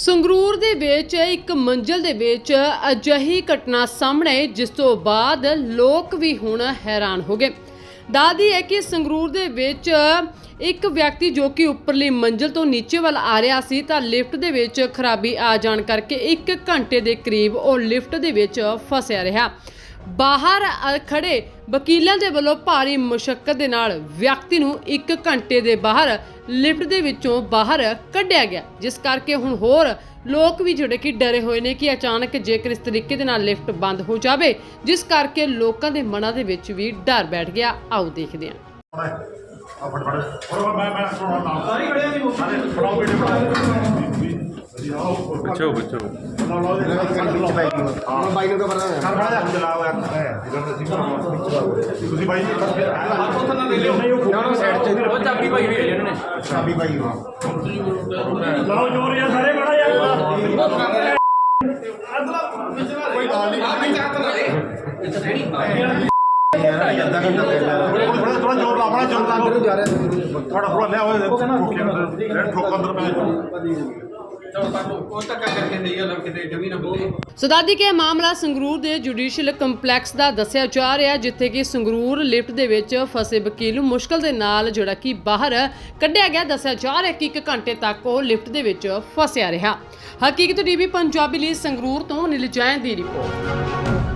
ਸੰਗਰੂਰ ਦੇ ਵਿੱਚ ਇੱਕ ਮੰਜ਼ਲ ਦੇ ਵਿੱਚ ਅਜਿਹੀ ਘਟਨਾ ਸਾਹਮਣੇ ਆਈ, ਜਿਸ ਤੋਂ ਬਾਅਦ ਲੋਕ ਵੀ ਹੁਣ ਹੈਰਾਨ ਹੋ ਗਏ। ਦਾਦੀ ਹੈ ਕਿ ਸੰਗਰੂਰ ਦੇ ਵਿੱਚ ਇੱਕ ਵਿਅਕਤੀ ਜੋ ਕਿ ਉੱਪਰਲੀ ਮੰਜ਼ਲ ਤੋਂ ਨੀਚੇ ਵੱਲ ਆ ਰਿਹਾ ਸੀ ਤਾਂ ਲਿਫਟ ਦੇ ਵਿੱਚ ਖਰਾਬੀ ਆ ਜਾਣ ਕਰਕੇ 1 ਘੰਟੇ ਦੇ ਕਰੀਬ ਉਹ ਲਿਫਟ ਦੇ ਵਿੱਚ ਫਸਿਆ ਰਿਹਾ। ਬਾਹਰ ਖੜੇ ਵਕੀਲਾਂ ਦੇ ਵੱਲੋਂ ਭਾਰੀ ਮੁਸ਼ਕਲ ਦੇ ਨਾਲ ਵਿਅਕਤੀ ਨੂੰ 1 ਘੰਟੇ ਦੇ ਬਾਹਰ ਲਿਫਟ ਦੇ ਵਿੱਚੋਂ ਬਾਹਰ ਕੱਢਿਆ ਗਿਆ, ਜਿਸ ਕਰਕੇ ਹੁਣ ਹੋਰ ਲੋਕ ਵੀ ਜਿਹੜੇ ਕਿ ਡਰੇ ਹੋਏ ਨੇ ਕਿ ਅਚਾਨਕ ਜੇਕਰ ਇਸ ਤਰੀਕੇ ਦੇ ਨਾਲ ਲਿਫਟ ਬੰਦ ਹੋ ਜਾਵੇ, ਜਿਸ ਕਰਕੇ ਲੋਕਾਂ ਦੇ ਮਨਾਂ ਦੇ ਵਿੱਚ ਵੀ ਡਰ ਬੈਠ ਗਿਆ। ਆਓ ਦੇਖਦੇ ਹਾਂ। ਆ ਫੜ ਫੜ ਫੜ ਮੈਂ ਮੈਂ ਸੁਣਾ ਸਾਰੀ ਖੜਿਆ ਜੀ ਫੜਾਓ ਬੇਟੇ ਫੜਾਓ ਪੁੱਛੋ ਪੁੱਛੋ ਬਾਈ ਹਾਂ ਨੂੰ ਹੈ ਯਾਰ ਤੁਸੀਂ ਬਾਈ ਜੀ ਨਾ ਲੈ ਲਿਓ ਨਹੀਂ। ਉਹ ਸਾਈਡ ਤੇ ਉਹ ਚਾਬੀ ਹੈ ਜੀ ਇਹਨਾਂ ਨੇ ਚਾਬੀ ਬਾਈ ਲਾਓ ਜੋਰ ਯਾਰ ਸਾਰੇ ਬੜਾ ਯਾਰ ਕੋਈ ਗੱਲ ਨਹੀਂ ਥੋੜਾ ਥੋੜਾ ਜ਼ੋਰ ਲਾ ਬੜਾ ਜ਼ੋਰ ਲਾ ਥੋੜਾ ਥੋੜਾ ਲਿਆ ਹੋਇਆ ਠੋਕੇ ਠੋਕ ਅੰਦਰ ਪੈ ਉਹ ਧੱਕਾ ਕਰਕੇ ਨਹੀਂ ਗੱਲ ਕਿਤੇ ਜਮੀ ਨਾ ਬੋਲੇ ਸੋ ਦਾਦੀ ਕਿ ਮਾਮਲਾ ਸੰਗਰੂਰ ਦੇ ਜੁਡੀਸ਼ੀਅਲ ਕੰਪਲੈਕਸ ਦਾ ਦੱਸਿਆ ਜਾ ਰਿਹਾ ਜਿੱਥੇ ਕਿ ਸੰਗਰੂਰ ਲਿਫਟ ਦੇ ਵਿੱਚ ਫਸੇ ਵਕੀਲ ਨੂੰ ਮੁਸ਼ਕਲ ਦੇ ਨਾਲ ਜਿਹੜਾ ਕਿ ਬਾਹਰ ਕੱਢਿਆ ਗਿਆ। ਦੱਸਿਆ ਜਾ ਰਿਹਾ ਕਿ ਇੱਕ ਘੰਟੇ ਤੱਕ ਉਹ ਲਿਫਟ ਦੇ ਵਿੱਚ ਫਸਿਆ ਰਿਹਾ। ਹਕੀਕਤ ਟੀਵੀ ਪੰਜਾਬੀ ਲਈ ਸੰਗਰੂਰ ਤੋਂ ਨਿਲਜੈਨ ਦੀ ਰਿਪੋਰਟ।